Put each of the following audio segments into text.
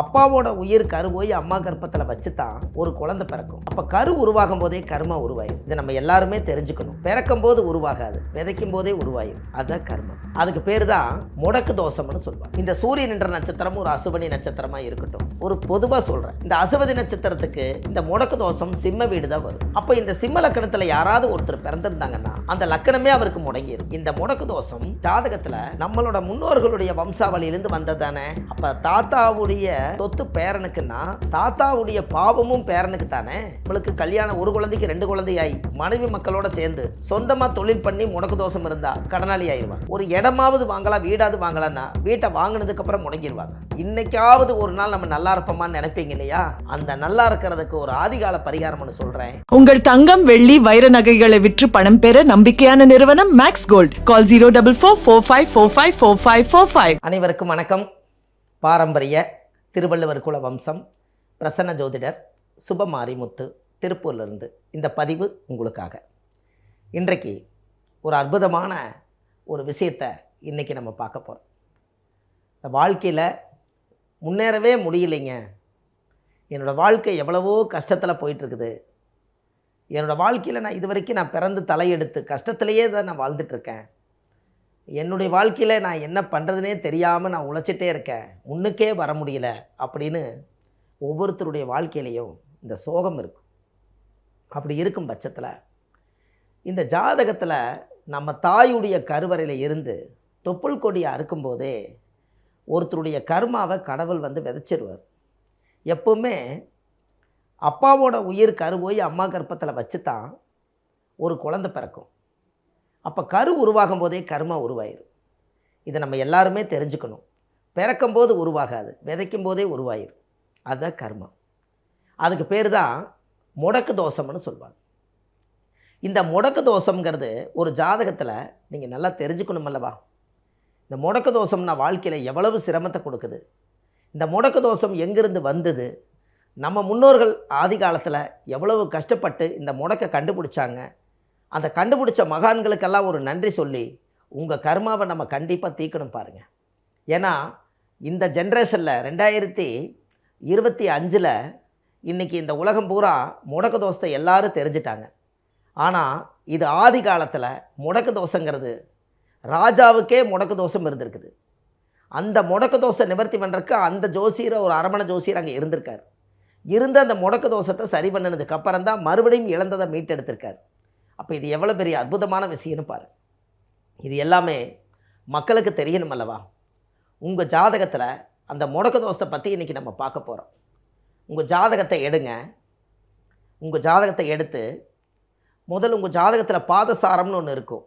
அப்பாவோட உயிர் கரு போய் அம்மா கர்ப்பத்தில் வச்சு தான் ஒரு குழந்தை பிறக்கும். அப்போ கரு உருவாகும் போதே கர்மா உருவாயும் இதை நம்ம எல்லாருமே தெரிஞ்சுக்கணும். பிறக்கும் போது உருவாகாது விதைக்கும் போதே உருவாயிடும் அதுதான் கர்மம். அதுக்கு பேர் தான் முடக்கு தோஷம்னு சொல்லுவாங்க இந்த சூரியன் என்ற நட்சத்திரமும் ஒரு அசுவனி நட்சத்திரமா இருக்கட்டும். ஒரு பொதுவாக சொல்கிறேன் இந்த அசுவதி நட்சத்திரத்துக்கு இந்த முடக்கு தோஷம் சிம்ம வீடு தான் வரும் அப்போ இந்த சிம்ம லக்கணத்தில் யாராவது ஒருத்தர் பிறந்திருந்தாங்கன்னா அந்த லக்கணமே அவருக்கு முடங்கிடும் இந்த முடக்கு தோஷம் ஜாதகத்தில் நம்மளோட முன்னோர்களுடைய வம்சாவளியிலிருந்து வந்தது தானே? அப்போ தாத்தாவுடைய சொத்து பேரனுக்குன்னா தாத்தாவுடைய பாவமும் பேரனுக்கு தானே? நம்மளுக்கு கல்யாணம் ஒரு குழந்தைக்கு ரெண்டு குழந்தையாய் மனைவி மக்களோட சேர்ந்து சொந்தமாக தொழில் பண்ணி முடக்கு தோஷம் இருந்தா கடனாளி ஆயிடுவாங்க ஒரு இடமாவது வாங்கலாம் வீடாவது வாங்கலாம்னா வீட்டை வாங்கினதுக்கு அப்புறம் முடங்கிடுவாங்க. இன்னைக்காவது ஒரு நாள் நம்ம நல்லா இருப்போமான்னு நினைப்பீங்க இல்லையா? அந்த நல்லா இருக்கிறதுக்கு ஒரு ஆதிகால பரிகாரம்னு சொல்றேன். உங்கள் தங்கம் வெள்ளி வைர நகைகளை விற்று பணம் பெற நம்பிக்கையான நிறுவனம் Max Gold call zero double four four five four five four five four five அனைவருக்கும் வணக்கம். பாரம்பரிய திருவள்ளுவர் குல வம்சம் பிரசன்ன ஜோதிடர் சுபமாரிமுத்து திருப்பூர்லேருந்து இந்த பதிவு உங்களுக்காக. இன்றைக்கு ஒரு அற்புதமான ஒரு விஷயத்தை இன்றைக்கி நம்ம பார்க்க போகிறோம் இந்த வாழ்க்கையில் முன்னேறவே முடியலைங்க. என்னோடய வாழ்க்கை எவ்வளவோ கஷ்டத்தில் போயிட்டுருக்குது. என்னோடய வாழ்க்கையில் நான் இது வரைக்கும் நான் பிறந்து தலையெடுத்து கஷ்டத்திலேயே தான் நான் வாழ்ந்துட்டுருக்கேன் என்னுடைய வாழ்க்கையில் நான் என்ன பண்ணுறதுனே தெரியாமல் நான் உழைச்சிட்டே இருக்கேன். முன்னுக்கே வர முடியல அப்படின்னு ஒவ்வொருத்தருடைய வாழ்க்கையிலையும் இந்த சோகம் இருக்கும். அப்படி இருக்கும் பட்சத்தில் இந்த ஜாதகத்தில் நம்ம தாயுடைய கருவறையில் இருந்து தொப்புள் கொடியை அறுக்கும்போதே ஒருத்தருடைய கர்மாவை கடவுள் வந்து விதைச்சிருவார். எப்பவுமே அப்பாவோட உயிர் கரு போய் அம்மா கர்ப்பத்தில் வச்சு தான் ஒரு குழந்தை பிறக்கும். அப்போ கரு உருவாகும் போதே கர்மா உருவாயிரும். இதை நம்ம எல்லாருமே தெரிஞ்சுக்கணும். பிறக்கும் போது உருவாகாது விதைக்கும் போதே உருவாயிரும். அதுதான் கர்மம் அதுக்கு பேர் தான் முடக்கு தோஷம்னு சொல்லுவாங்க. இந்த முடக்கு தோஷம்ங்கிறது ஒரு ஜாதகத்தில் நீங்கள் நல்லா தெரிஞ்சுக்கணும் அல்லவா? இந்த முடக்கு தோஷம்னா வாழ்க்கையில் எவ்வளவு சிரமத்தை கொடுக்குது? இந்த முடக்கு தோஷம் எங்கிருந்து வந்தது? நம்ம முன்னோர்கள் ஆதி காலத்தில் எவ்வளவு கஷ்டப்பட்டு இந்த முடக்கை கண்டுபிடிச்சாங்க? அந்த கண்டுபிடிச்ச மகான்களுக்கெல்லாம் ஒரு நன்றி சொல்லி உங்கள் கர்மாவை நம்ம கண்டிப்பாக தீக்கணும் பாருங்கள் ஏன்னா இந்த ஜென்ரேஷனில் ரெண்டாயிரத்தி இருபத்தி அஞ்சில் இன்றைக்கி இந்த உலகம் பூரா முடக்கு தோஷத்தை எல்லாரும் தெரிஞ்சிட்டாங்க. ஆனால் இது ஆதி காலத்தில் முடக்கு தோஷங்கிறது ராஜாவுக்கே முடக்கு தோஷம் இருந்திருக்குது. அந்த முடக்கு தோசை நிவர்த்தி பண்ணுறதுக்கு அந்த ஜோசியர் ஒரு அரமண ஜோசியர் அங்கே இருந்திருக்கார். இருந்த அந்த முடக்கு தோஷத்தை சரி பண்ணினதுக்கு அப்புறம் தான் மறுபடியும் இழந்ததை மீட்டெடுத்திருக்கார். அப்போ இது எவ்வளோ பெரிய அற்புதமான விஷயம்னு பாரு. இது எல்லாமே மக்களுக்கு தெரியணும் அல்லவா? உங்கள் ஜாதகத்தில் அந்த முடக்க தோஷத்தை பற்றி இன்றைக்கி நம்ம பார்க்க போகிறோம் உங்கள் ஜாதகத்தை எடுங்க. உங்கள் ஜாதகத்தை எடுத்து முதல் உங்கள் ஜாதகத்தில் பாதசாரம்னு ஒன்று இருக்கும்.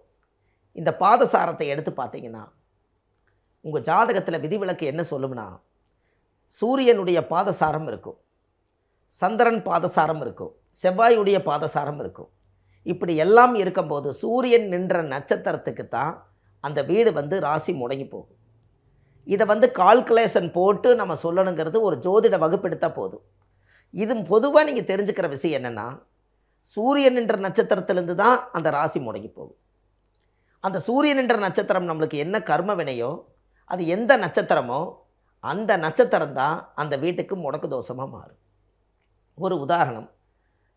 இந்த பாதசாரத்தை எடுத்து பார்த்தீங்கன்னா உங்கள் ஜாதகத்தில் விதிவிலக்கு என்ன சொல்லும்னா சூரியனுடைய பாதசாரம் இருக்கும். சந்திரன் பாதசாரம் இருக்கும். செவ்வாயுடைய பாதசாரம் இருக்கும். இப்படி எல்லாம் இருக்கும்போது சூரியன் நின்ற நட்சத்திரத்துக்கு தான் அந்த வீடு வந்து ராசி முடங்கி போகும். இதை வந்து கால்குலேஷன் போட்டு நம்ம சொல்லணுங்கிறது ஒரு ஜோதிட வகுப்பெடுத்தால் போதும். இது பொதுவாக நீங்கள் தெரிஞ்சுக்கிற விஷயம் என்னென்னா சூரியன் என்ற நட்சத்திரத்திலேருந்து தான் அந்த ராசி முடங்கி போகும். அந்த சூரியன் என்ற நட்சத்திரம் நம்மளுக்கு என்ன கர்ம வினையோ அது எந்த நட்சத்திரமோ அந்த நட்சத்திரம் தான் அந்த வீட்டுக்கு முடக்கு தோஷமாக மாறும். ஒரு உதாரணம்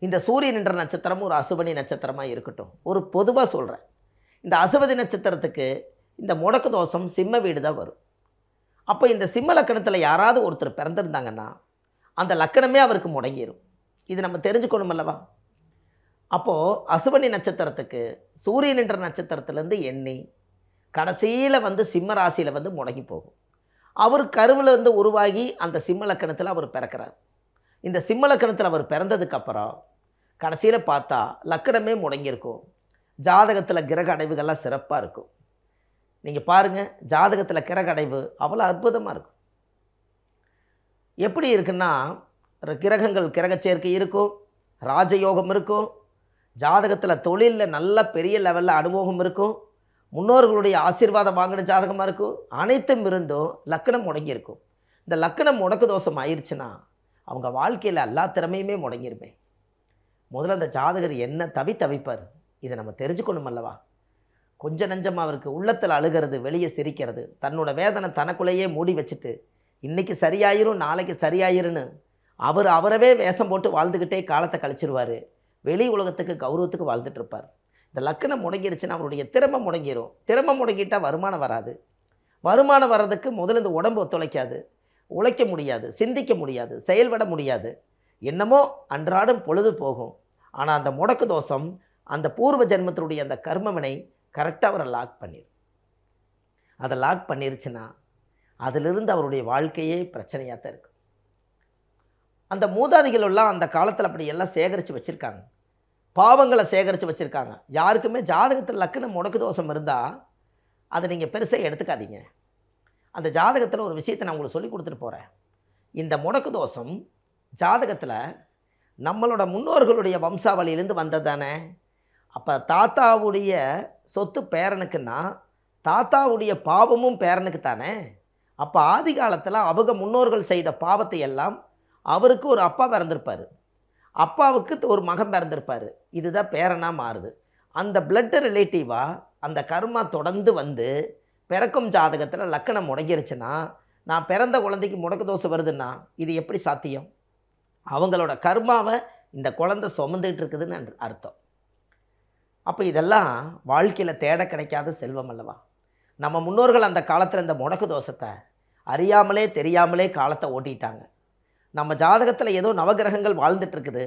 இந்த சூரியன் என்ற நட்சத்திரமும் ஒரு அசுவனி நட்சத்திரமாக இருக்கட்டும். ஒரு பொதுவாக சொல்கிறேன் இந்த அசுவதி நட்சத்திரத்துக்கு இந்த முடக்கு தோஷம் சிம்ம வீடு தான் வரும். அப்போ இந்த சிம்ம லக்கணத்தில் யாராவது ஒருத்தர் பிறந்திருந்தாங்கன்னா அந்த லக்கணமே அவருக்கு முடங்கிடும் இது நம்ம தெரிஞ்சுக்கணும் அல்லவா? அப்போது அசுவனி நட்சத்திரத்துக்கு சூரியன் என்ற நட்சத்திரத்துலேருந்து எண்ணி கடைசியில் வந்து சிம்ம ராசியில் வந்து முடங்கி போகும். அவர் கருவில் வந்து உருவாகி அந்த சிம்ம லக்கணத்தில் அவர் பிறக்கிறார். இந்த சிம்ம லக்கணத்தில் அவர் பிறந்ததுக்கப்புறம் கடைசியில் பார்த்தா லக்கணமே முடங்கியிருக்கும். ஜாதகத்தில் கிரக அடைவுகள்லாம் சிறப்பாக இருக்கும். நீங்கள் பாருங்கள் ஜாதகத்தில் கிரக அடைவு அவ்வளோ அற்புதமாக இருக்கும். எப்படி இருக்குன்னா கிரகங்கள் கிரக சேர்க்கை இருக்கும் ராஜயோகம் இருக்கும் ஜாதகத்தில் தொழிலில் நல்ல பெரிய லெவலில் அனுபவம் இருக்கும் முன்னோர்களுடைய ஆசீர்வாதம் வாங்கின ஜாதகமாக இருக்கும் அனைத்தும் இருந்தும் லக்கணம் முடங்கியிருக்கும். இந்த லக்கணம் முடக்கு தோஷம் ஆயிடுச்சுன்னா அவங்க வாழ்க்கையில் எல்லா திறமையுமே முடங்கியிருப்பேன் முதல்ல அந்த ஜாதகர் என்ன தவி தவிப்பார்? இதை நம்ம தெரிஞ்சுக்கணும் அல்லவா? கொஞ்ச நஞ்சம் அவருக்கு உள்ளத்தில் அழுகிறது வெளியே சிரிக்கிறது. தன்னோட வேதனை தனக்குள்ளேயே மூடி வச்சுட்டு இன்றைக்கி சரியாயிரும் நாளைக்கு சரியாயிருன்னு. அவர் அவரவே வேஷம் போட்டு வாழ்ந்துக்கிட்டே காலத்தை கழிச்சிருவார். வெளி உலகத்துக்கு கௌரவத்துக்கு வாழ்ந்துட்டுருப்பார். இந்த லக்கணம் முடங்கிருச்சுன்னா அவருடைய திறமை முடங்கிடும் திறமை முடங்கிட்டால் வருமானம் வராது. வருமானம் வர்றதுக்கு முதல்ல இந்த உடம்பு ஒத்துழைக்காது. உழைக்க முடியாது சிந்திக்க முடியாது செயல்பட முடியாது. என்னமோ அன்றாடம் பொழுது போகும். ஆனால் அந்த முடக்கு தோஷம் அந்த பூர்வ ஜென்மத்தினுடைய அந்த கர்மவினை கரெக்டாக அவரை லாக் பண்ணிடும் அதை லாக் பண்ணிருச்சுன்னா அதிலிருந்து அவருடைய வாழ்க்கையே பிரச்சனையாக தான் இருக்கும் அந்த மூதாதிகளெல்லாம் அந்த காலத்தில் அப்படி எல்லாம் சேகரித்து வச்சுருக்காங்க. பாவங்களை சேகரித்து வச்சுருக்காங்க. யாருக்குமே ஜாதகத்தில் லக்னம் முடக்கு தோஷம் இருந்தால் அதை நீங்கள் பெருசாக எடுத்துக்காதீங்க. அந்த ஜாதகத்தில் ஒரு விஷயத்தை நான் உங்களுக்கு சொல்லி கொடுத்துட்டு போகிறேன் இந்த முடக்கு தோஷம் ஜாதகத்தில் நம்மளோட முன்னோர்களுடைய வம்சாவளியிலேருந்து வந்தது தானே அப்போ தாத்தாவுடைய சொத்து பேரனுக்குன்னா தாத்தாவுடைய பாவமும் பேரனுக்கு தானே அப்போ ஆதி காலத்தில் அவங்க முன்னோர்கள் செய்த பாவத்தை எல்லாம் அவருக்கு ஒரு அப்பா பிறந்திருப்பார். அப்பாவுக்கு ஒரு மகன் பிறந்திருப்பார். இதுதான் பேரனாக மாறுது. அந்த பிளட்டு ரிலேட்டிவாக அந்த கர்மா தொடர்ந்து வந்து பிறக்கும் ஜாதகத்தில் லக்கணம் முடங்கிருச்சுன்னா நான் பிறந்த குழந்தைக்கு முடக்கு தோசை வருதுன்னா இது எப்படி சாத்தியம்? அவங்களோட கர்மாவை இந்த குழந்தை சுமந்துக்கிட்டு இருக்குதுன்னு அர்த்தம். அப்போ இதெல்லாம் வாழ்க்கையில் தேட கிடைக்காத செல்வம் அல்லவா? நம்ம முன்னோர்கள் அந்த காலத்தில் இந்த முடக்கு தோஷத்தை அறியாமலே தெரியாமலே காலத்தை ஓட்டிட்டாங்க. நம்ம ஜாதகத்தில் ஏதோ நவகிரகங்கள் வாழ்ந்துட்டுருக்குது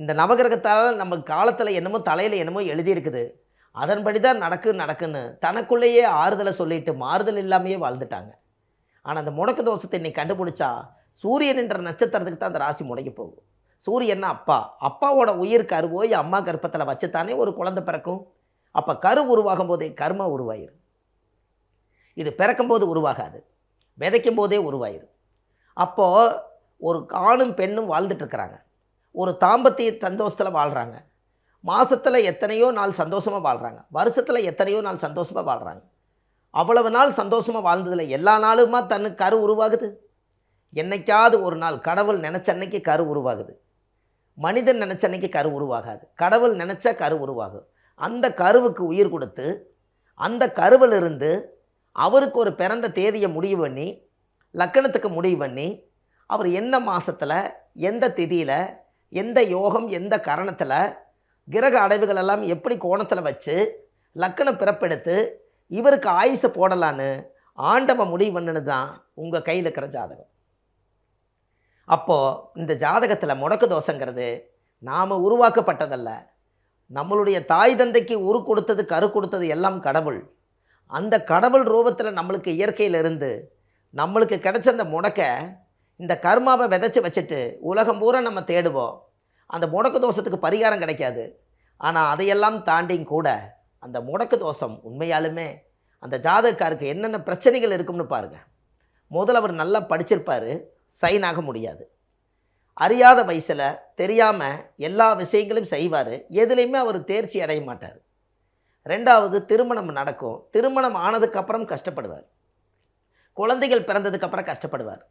இந்த நவகிரகத்தால் நம்ம காலத்தில் என்னமோ தலையில் என்னமோ எழுதியிருக்குது. அதன்படி தான் நடக்கு நடக்குன்னு தனக்குள்ளேயே ஆறுதலை சொல்லிட்டு மாறுதல் இல்லாமையே வாழ்ந்துட்டாங்க. ஆனால் அந்த முடக்கு தோஷத்தை இன்னைக்கு கண்டுபிடிச்சா சூரியன் என்ற நட்சத்திரத்துக்கு தான் அந்த ராசி முடங்கி போகும் சூரியன்னா அப்பா. அப்பாவோட உயிர் கருவோய் அம்மா கர்ப்பத்தில் வச்சுத்தானே ஒரு குழந்தை பிறக்கும். அப்போ கரு உருவாகும் போதே கர்மா உருவாயிரும். இது பிறக்கும்போது உருவாகாது. விதைக்கும் போதே உருவாயிரும். அப்போது ஒரு ஆணும் பெண்ணும் வாழ்ந்துட்டு இருக்கிறாங்க. ஒரு தாம்பத்திய சந்தோஷத்தில் வாழ்கிறாங்க மாதத்தில் எத்தனையோ நாள் சந்தோஷமாக வாழ்கிறாங்க வருஷத்தில் எத்தனையோ நாள் சந்தோஷமாக வாழ்கிறாங்க அவ்வளவு நாள் சந்தோஷமாக வாழ்ந்ததில் எல்லா நாளுமா தன்னு கரு உருவாகுது? என்னைக்காவது ஒரு நாள் கடவுள் நினச்ச அன்னைக்கு கரு உருவாகுது. மனிதன் நினச்ச அன்னைக்கு கரு உருவாகாது. கடவுள் நினச்சா கரு உருவாகும். அந்த கருவுக்கு உயிர் கொடுத்து அந்த கருவிலிருந்து அவருக்கு ஒரு பிறந்த தேதியை முடிவு பண்ணி லக்கணத்துக்கு முடிவு பண்ணி அவர் என்ன மாதத்தில் எந்த திதியில் எந்த யோகம் எந்த கரணத்தில் கிரக அடைவுகள் எல்லாம் எப்படி கோணத்தில் வச்சு லக்கணம் பிறப்பெடுத்து இவருக்கு ஆயுசை போடலான்னு ஆண்டவன் முடிவு பண்ணுன்னு தான் உங்கள் கையில் இருக்கிற ஜாதகம். அப்போது இந்த ஜாதகத்தில் முடக்கு தோஷங்கிறது நாம் உருவாக்கப்பட்டதல்ல. நம்மளுடைய தாய் தந்தைக்கு உரு கொடுத்தது கரு கொடுத்தது எல்லாம் கடவுள். அந்த கடவுள் ரூபத்தில் நம்மளுக்கு இயற்கையிலிருந்து நம்மளுக்கு கிடைச்ச அந்த முடக்க இந்த கர்மாவை விதைச்சி வச்சுட்டு உலகம் பூரா நம்ம தேடுவோம். அந்த முடக்கு தோஷத்துக்கு பரிகாரம் கிடைக்காது. ஆனால் அதையெல்லாம் தாண்டியும் கூட அந்த முடக்கு தோஷம் உண்மையாலுமே அந்த ஜாதகக்காருக்கு என்னென்ன பிரச்சனைகள் இருக்கும்னு பாருங்க. முதல்ல அவர் நல்லா படிச்சிருப்பார். சைன் ஆக முடியாது. அறியாத வயசில் தெரியாமல் எல்லா விஷயங்களையும் செய்வார். எதுலேயுமே அவர் தேர்ச்சி அடைய மாட்டார். ரெண்டாவது திருமணம் நடக்கும். திருமணம் ஆனதுக்கப்புறம் கஷ்டப்படுவார். குழந்தைகள் பிறந்ததுக்கப்புறம் கஷ்டப்படுவார்.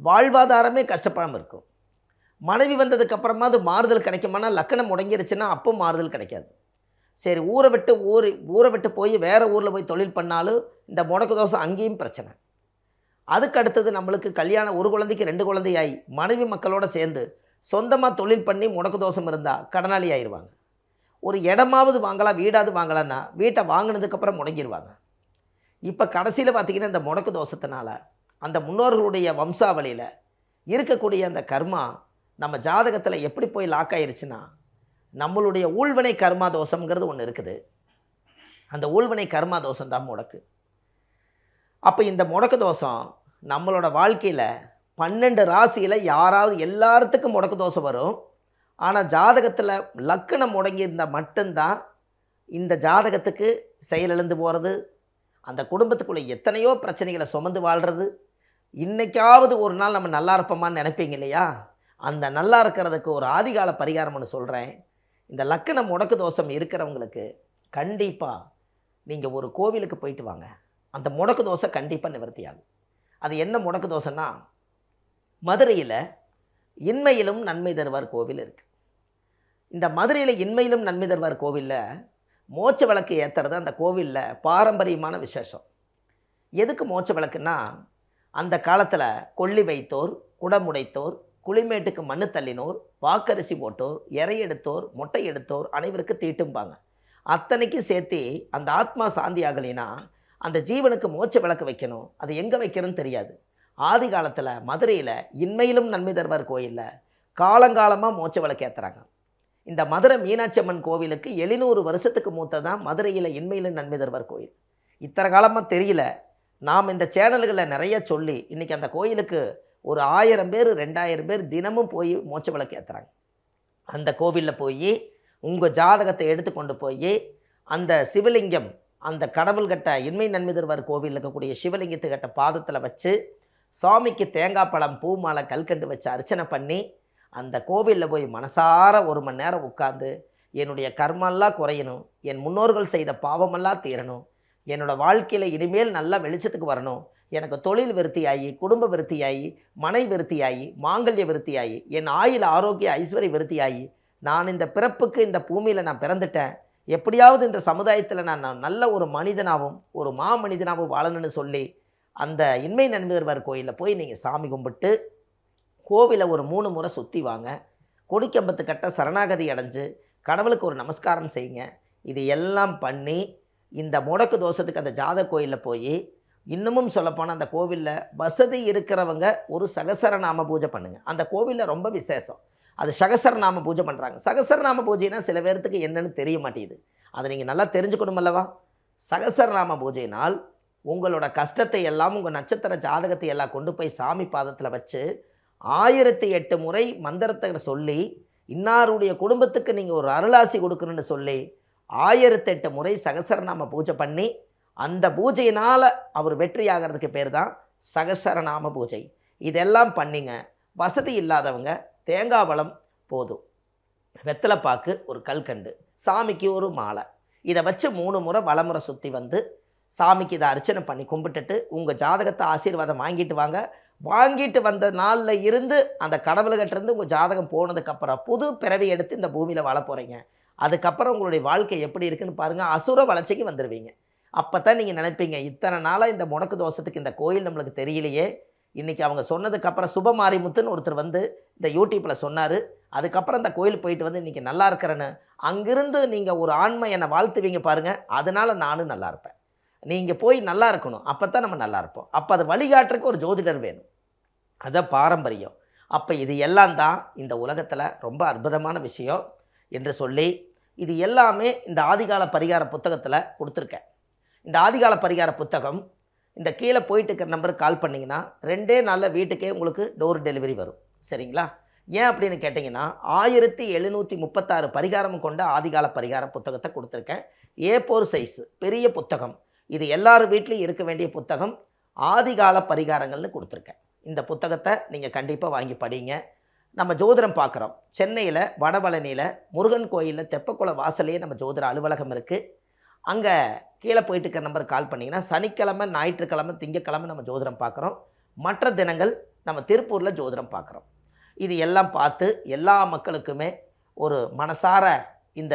வாழ்வாதாரமே கஷ்டப்படாமல் இருக்கும். மனைவி வந்ததுக்கப்புறமா அது மாறுதல் கிடைக்குமானா லக்கணம் முடங்கிருச்சுன்னா அப்போ மாறுதல் கிடைக்காது. சரி ஊரை விட்டு ஊர் ஊரை விட்டு போய் வேறு ஊரில் போய் தொழில் பண்ணாலும் இந்த முடக்கு தோசை அங்கேயும் பிரச்சனை. அதுக்கு அடுத்தது நம்மளுக்கு கல்யாணம் ஒரு குழந்தைக்கு ரெண்டு குழந்தையாய் மனைவி மக்களோட சேர்ந்து சொந்தமாக தொழில் பண்ணி முடக்கு தோஷம் இருந்தால் கடனாளி ஆயிடுவாங்க. ஒரு இடமாவது வாங்கலாம் வீடாவது வாங்கலான்னா வீட்டை வாங்கினதுக்கப்புறம் முடங்கிடுவாங்க இப்போ கடைசியில் பார்த்தீங்கன்னா இந்த முடக்கு தோஷத்தினால அந்த முன்னோர்களுடைய வம்சாவளியில் இருக்கக்கூடிய அந்த கர்மா நம்ம ஜாதகத்தில் எப்படி போய் லாக் ஆயிருச்சுன்னா நம்மளுடைய ஊழ்வினை கர்மா தோஷங்கிறது ஒன்று இருக்குது. அந்த ஊழ்வினை கர்மா தோஷம் தான் முடக்கு. அப்போ இந்த முடக்கு தோஷம் நம்மளோட வாழ்க்கையில் பன்னெண்டு ராசியில் யாராவது எல்லாத்துக்கும் முடக்கு தோஷம் வரும். ஆனால் ஜாதகத்தில் லக்கணம் முடங்கி இருந்தால் மட்டும்தான் இந்த ஜாதகத்துக்கு செயலிழந்து போகிறது அந்த குடும்பத்துக்குள்ளே எத்தனையோ பிரச்சனைகளை சுமந்து வாழ்கிறது இன்றைக்காவது ஒரு நாள் நம்ம நல்லா இருப்போமான்னு நினைப்பீங்க இல்லையா? அந்த நல்லா இருக்கிறதுக்கு ஒரு ஆதிகால பரிகாரம் ஒன்று சொல்கிறேன் இந்த லக்கணம் முடக்கு தோஷம் இருக்கிறவங்களுக்கு கண்டிப்பாக நீங்கள் ஒரு கோவிலுக்கு போயிட்டு வாங்க. அந்த முடக்கு தோசை கண்டிப்பாக நிவர்த்தி ஆகும் அது என்ன முடக்கு தோசைன்னா மதுரையில் இன்மையிலும் நன்மை தருவார் கோவில் இருக்குது இந்த மதுரையில் இன்மையிலும் நன்மை தருவார் கோவிலில் மோச்ச விளக்கு ஏற்றுறது அந்த கோவிலில் பாரம்பரியமான விசேஷம். எதுக்கு மோச்ச விளக்குன்னா அந்த காலத்தில் கொள்ளி வைத்தோர் குடமுடைத்தோர் குளிமேட்டுக்கு மண்ணு தள்ளினோர் வாக்கரிசி போட்டோர் இறை எடுத்தோர் மொட்டை எடுத்தோர் அனைவருக்கு தீட்டும்பாங்க. அத்தனைக்கும் சேர்த்து அந்த ஆத்மா சாந்தி ஆகலைன்னா அந்த ஜீவனுக்கு மோட்ச விளக்கு வைக்கணும். அது எங்கே வைக்கணும்னு தெரியாது. ஆதி காலத்தில் மதுரையில் இன்மையிலும் நன்மைதர்வர் கோயிலில் காலங்காலமாக மோட்ச விளக்கு ஏற்றுறாங்க இந்த மதுரை மீனாட்சி அம்மன் கோவிலுக்கு எழுநூறு வருஷத்துக்கு மூத்ததான் மதுரையில் இன்மையிலும் நன்மை கோயில். இத்தனை காலமாக தெரியல. நாம் இந்த சேனல்களில் நிறைய சொல்லி இன்றைக்கி அந்த கோயிலுக்கு ஒரு ஆயிரம் பேர் ரெண்டாயிரம் பேர் தினமும் போய் மோட்ச விளக்கு ஏற்றுறாங்க அந்த கோவிலில் போய் உங்கள் ஜாதகத்தை எடுத்து கொண்டு போய் அந்த சிவலிங்கம் அந்த கடவுள் கட்ட இன்மை நன்மை தருவார் கோவிலில் இருக்கக்கூடிய சிவலிங்கத்து கட்ட பாதத்தில் வச்சு சாமிக்கு தேங்காய் பழம் பூ மாலை கல்கண்டு வச்சு அர்ச்சனை பண்ணி அந்த கோவிலில் போய் மனசார ஒரு மணி நேரம் உட்காந்து என்னுடைய கர்மெல்லாம் குறையணும் என் முன்னோர்கள் செய்த பாவமெல்லாம் தீரணும் என்னோடய வாழ்க்கையில் இனிமேல் நல்லா வெளிச்சத்துக்கு வரணும் எனக்கு தொழில் விருத்தியாகி குடும்ப விருத்தியாகி மனை விருத்தியாகி மாங்கல்ய விருத்தியாகி என் ஆயுள் ஆரோக்கிய ஐஸ்வர்ய விருத்தியாகி நான் இந்த பிறப்புக்கு இந்த பூமியில் நான் பிறந்துட்டேன் எப்படியாவது இந்த சமுதாயத்தில் நான் நல்ல ஒரு மனிதனாகவும் ஒரு மா மனிதனாகவும் வாழணும்னு சொல்லி அந்த இன்மை நண்பர்வர் கோயிலில் போய் நீங்கள் சாமி கும்பிட்டு கோவிலை ஒரு மூணு முறை சுற்றி வாங்க. கொடிக்கம்பத்து கட்ட சரணாகதி அடைஞ்சு கடவுளுக்கு ஒரு நமஸ்காரம் செய்யுங்க. இது எல்லாம் பண்ணி இந்த முடக்கு தோஷத்துக்கு அந்த ஜாத கோயிலில் போய் இன்னமும் சொல்லப்போனால் அந்த கோவிலில் வசதி இருக்கிறவங்க ஒரு சகசரநாம பூஜை பண்ணுங்கள் அந்த கோவிலில் ரொம்ப விசேஷம். அது சகசரநாம பூஜை பண்ணுறாங்க சகசரநாம பூஜைனா சில பேர்த்துக்கு என்னன்னு தெரிய மாட்டேங்குது. அதை நீங்கள் நல்லா தெரிஞ்சுக்கணும் அல்லவா? சகசரநாம பூஜையினால் உங்களோட கஷ்டத்தை எல்லாம் உங்கள் நட்சத்திர ஜாதகத்தை எல்லாம் கொண்டு போய் சாமி பாதத்தில் வச்சு ஆயிரத்தி எட்டு முறை மந்திரத்தை சொல்லி இன்னாருடைய குடும்பத்துக்கு நீங்கள் ஒரு அருளாசி கொடுக்கணும்னு சொல்லி ஆயிரத்தெட்டு முறை சகசரநாம பூஜை பண்ணி அந்த பூஜையினால் அவர் வெற்றி ஆகிறதுக்கு பேர் தான் சகசரநாம பூஜை. இதெல்லாம் பண்ணிங்க. வசதி இல்லாதவங்க தேங்காய் பழம் போதும். வெத்தலைப்பாக்கு ஒரு கல்கண்டு சாமிக்கு ஒரு மாலை. இதை வச்சு மூணு முறை வலமுறை சுற்றி வந்து சாமிக்கு இதை அர்ச்சனை பண்ணி கும்பிட்டுட்டு உங்கள் ஜாதகத்தை ஆசீர்வாதம் வாங்கிட்டு வாங்க. வாங்கிட்டு வந்த நாளில் இருந்து அந்த கடவுள்கிட்டேருந்து உங்கள் ஜாதகம் போனதுக்கப்புறம் புது பிறவி எடுத்து இந்த பூமியில் வாழ போகிறீங்க அதுக்கப்புறம் உங்களுடைய வாழ்க்கை எப்படி இருக்குன்னு பாருங்கள் அசுர வளர்ச்சிக்கு வந்துடுவீங்க அப்போ தான் நீங்கள் நினைப்பீங்க இத்தனை நாளாக இந்த முடக்கு தோஷத்துக்கு இந்த கோயில் நம்மளுக்கு தெரியலையே. இன்றைக்கி அவங்க சொன்னதுக்கப்புறம் சுபமாரிமுத்துன்னு ஒருத்தர் வந்து இந்த யூடியூப்பில் சொன்னார். அதுக்கப்புறம் இந்த கோயில் போயிட்டு வந்து இன்றைக்கி நல்லா இருக்கிறேன்னு. அங்கிருந்து நீங்கள் ஒரு ஆண்மை என்னை வாழ்த்துவீங்க பாருங்கள் அதனால் நானும் நல்லா இருப்பேன். நீங்கள் போய் நல்லா இருக்கணும். அப்போ தான் நம்ம நல்லா இருப்போம். அப்போ அதை வழிகாட்டுறதுக்கு ஒரு ஜோதிடர் வேணும். அதுதான் பாரம்பரியம். அப்போ இது எல்லாம் தான் இந்த உலகத்தில் ரொம்ப அற்புதமான விஷயம் என்று சொல்லி இது எல்லாமே இந்த ஆதிகால பரிகார புத்தகத்தில் கொடுத்துருக்கேன். இந்த ஆதிகால பரிகார புத்தகம் இந்த கீழே போயிட்டு இருக்கிற நம்பருக்கு கால் பண்ணிங்கன்னா ரெண்டே நாளில் வீட்டுக்கே உங்களுக்கு டோர் டெலிவரி வரும். சரிங்களா? ஏன் அப்படின்னு கேட்டிங்கன்னா ஆயிரத்தி எழுநூற்றி முப்பத்தாறு பரிகாரம் கொண்ட ஆதிகால பரிகார புத்தகத்தை கொடுத்துருக்கேன். ஏ போர் சைஸ் பெரிய புத்தகம். இது எல்லார் வீட்லேயும் இருக்க வேண்டிய புத்தகம். ஆதிகால பரிகாரங்கள்னு கொடுத்துருக்கேன். இந்த புத்தகத்தை நீங்கள் கண்டிப்பாக வாங்கி படிங்க. நம்ம ஜோதிடம் பார்க்குறோம். சென்னையில் வடபழனியில் முருகன் கோயிலில் தெப்பக்குளம் வாசலேயே நம்ம ஜோதிட அலுவலகம் இருக்குது அங்கே கீழே போயிட்டு இருக்கிற நம்பருக்கு கால் பண்ணிங்கன்னா சனிக்கிழமை ஞாயிற்றுக்கிழமை திங்கக்கிழமை நம்ம ஜோதிடம் பார்க்குறோம். மற்ற தினங்கள் நம்ம திருப்பூரில் ஜோதிடம் பார்க்குறோம். இது எல்லாம் பார்த்து எல்லா மக்களுக்குமே ஒரு மனசார இந்த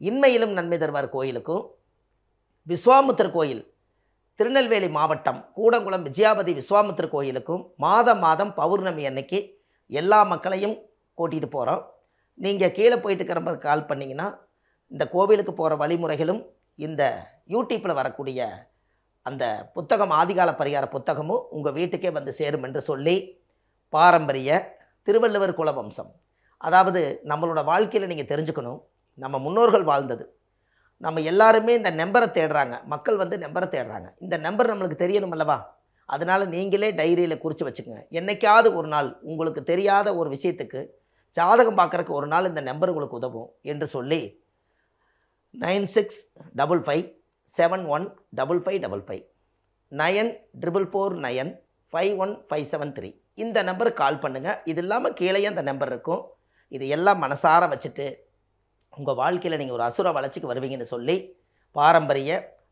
இன்மையிலும் நன்மை தருவார் கோயிலுக்கும். விஸ்வாமுத்தர் கோயில் திருநெல்வேலி மாவட்டம் கூடங்குளம் விஜயாபதி விஸ்வாமுத்தர் கோயிலுக்கும் மாதம் மாதம் பௌர்ணமி அன்னைக்கு எல்லா மக்களையும் கூட்டிகிட்டு போகிறோம் நீங்கள் கீழே போயிட்டு இருக்கிற மாதிரி கால் பண்ணிங்கன்னா இந்த கோவிலுக்கு போகிற வழிமுறைகளும் இந்த யூடியூப்பில் வரக்கூடிய அந்த புத்தகம் ஆதிகால பரிகார புத்தகமும் உங்கள் வீட்டுக்கே வந்து சேரும் என்று சொல்லி பாரம்பரிய திருவள்ளுவர் குல வம்சம் அதாவது நம்மளோட வாழ்க்கையில் நீங்கள் தெரிஞ்சுக்கணும் நம்ம முன்னோர்கள் வாழ்ந்தது. நம்ம எல்லாருமே இந்த நம்பரை தேடுறாங்க. மக்கள் வந்து நம்பரை தேடுறாங்க. இந்த நம்பர் நம்மளுக்கு தெரியணும் அல்லவா? அதனால் நீங்களே டைரியில் குறித்து வச்சுக்கோங்க. என்றைக்காவது ஒரு நாள் உங்களுக்கு தெரியாத ஒரு விஷயத்துக்கு ஜாதகம் பார்க்குறக்கு ஒரு நாள் இந்த நம்பர் உங்களுக்கு உதவும் என்று சொல்லி nine six double five seven one double five double five nine triple four nine five one five seven three. இந்த நம்பருக்கு கால் பண்ணுங்கள் இது இல்லாமல் கீழேயே அந்த நம்பர் இருக்கும். இது எல்லாம் மனசார வச்சுட்டு உங்கள் வாழ்க்கையில் நீங்கள் ஒரு அசுர வளர்ச்சிக்கு வருவீங்கன்னு சொல்லி பாரம்பரிய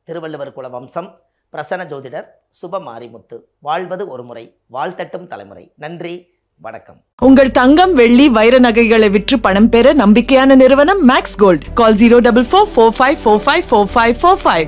திருவள்ளுவர் குல வம்சம் பிரசன்ன ஜோதிடர் சுப மாரிமுத்து வாழ்வது ஒரு முறை வாழ்த்தட்டும் தலைமுறை. நன்றி வணக்கம். உங்கள் தங்கம் வெள்ளி வைர நகைகளை விற்று பணம் பெற நம்பிக்கையான நிறுவனம் Max Gold call zero double four four five four five four five four five